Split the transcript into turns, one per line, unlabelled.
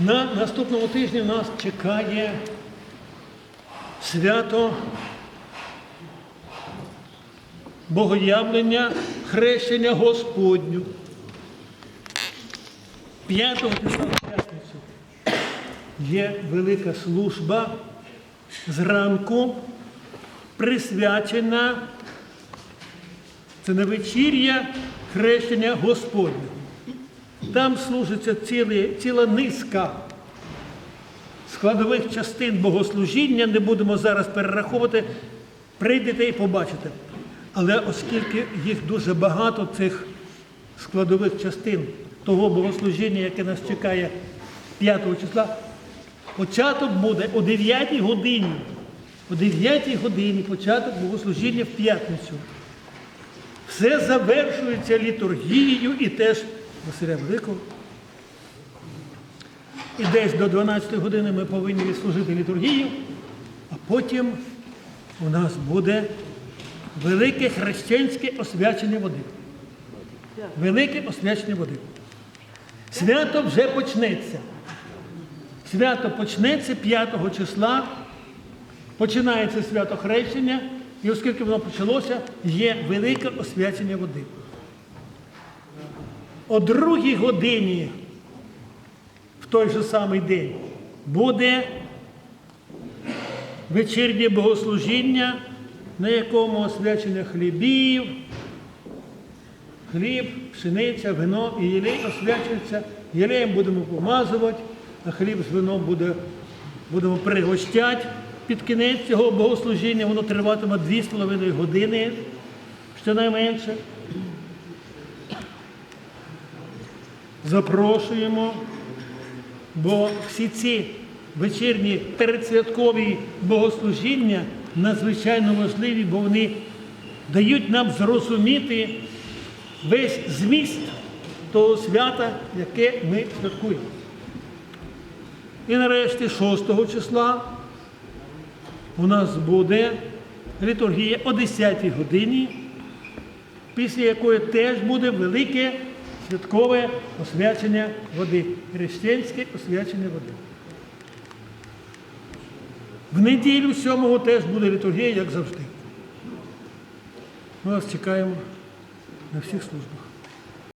На наступному тижні нас чекає свято Богоявлення хрещення Господню. 5 числа п'ятницю є велика служба зранку, присвячена це на вечір'я хрещення Господнього. Там служиться цілі, ціла низка складових частин богослужіння, не будемо зараз перераховувати, прийдете і побачите. Але оскільки їх дуже багато, цих складових частин того богослужіння, яке нас чекає 5 числа, початок буде о 9 годині. О 9 годині початок богослужіння в п'ятницю. Все завершується літургією і теж Василя Великого. І десь до 12 години ми повинні відслужити літургію, а потім у нас буде велике хрещенське освячення води. Велике освячення води. Свято вже почнеться. Свято почнеться 5 числа. Починається свято хрещення, і оскільки воно почалося, є велике освячення води. О другій годині в той же самий день буде вечірнє богослужіння, на якому освячення хлібів, хліб, пшениця, вино і єлей освячується. Єлеєм будемо помазувати, а хліб з вином буде, будемо пригощати під кінець цього богослужіння. Воно триватиме 2,5 години, щонайменше. Запрошуємо, бо всі ці вечірні передсвяткові богослужіння надзвичайно важливі, бо вони дають нам зрозуміти весь зміст того свята, яке ми святкуємо. І нарешті 6 числа у нас буде літургія о 10 годині, після якої теж буде велике святкове освячення води, християнське освячення води. В неділю 7 теж буде літургія, як завжди. Ми вас чекаємо на всіх службах.